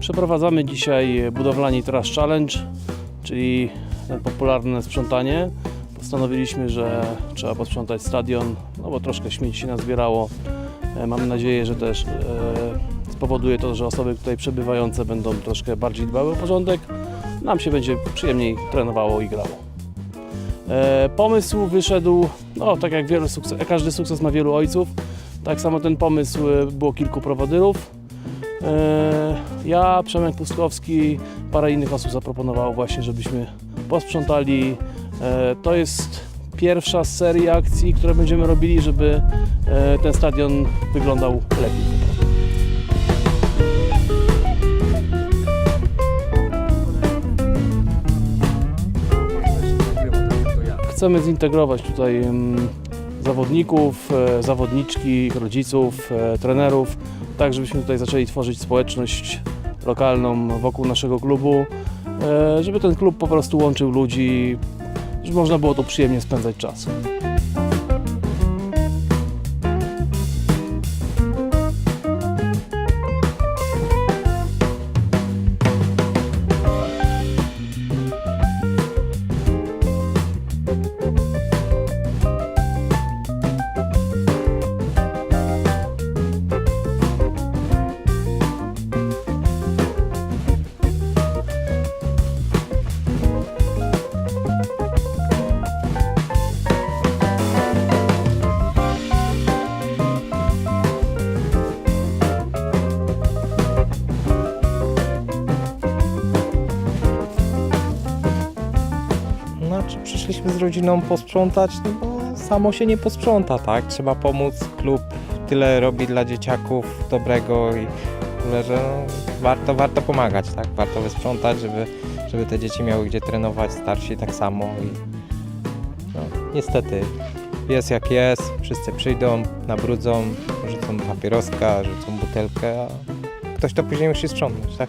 Przeprowadzamy dzisiaj budowlani Trash Challenge, czyli popularne sprzątanie. Postanowiliśmy, że trzeba posprzątać stadion, no bo troszkę śmieci się nazbierało. E, Mamy nadzieję, że też e, spowoduje to, że osoby tutaj przebywające będą troszkę bardziej dbały o porządek. Nam się będzie przyjemniej trenowało i grało. E, Pomysł wyszedł, no tak jak wiele sukces, każdy sukces ma wielu ojców, tak samo ten pomysł było kilku prowodyrów. E, Ja, Przemek Pustkowski, parę innych osób zaproponowało właśnie, żebyśmy posprzątali. E, To jest pierwsza z serii akcji, które będziemy robili, żeby e, ten stadion wyglądał lepiej. Chcemy zintegrować tutaj mm, zawodników, e, zawodniczki, rodziców, e, trenerów, tak żebyśmy tutaj zaczęli tworzyć społeczność lokalną wokół naszego klubu, e, żeby ten klub po prostu łączył ludzi, żeby można było tu przyjemnie spędzać czas. Znaczy przyszliśmy z rodziną posprzątać, no bo samo się nie posprząta, tak? Trzeba pomóc, klub tyle robi dla dzieciaków dobrego i ogóle, że no, warto, warto pomagać, tak? Warto wysprzątać, żeby, żeby te dzieci miały gdzie trenować, starsi tak samo i no, niestety jest jak jest, wszyscy przyjdą, nabrudzą, rzucą papieroska, rzucą butelkę, a ktoś to później musi sprzątnąć, tak?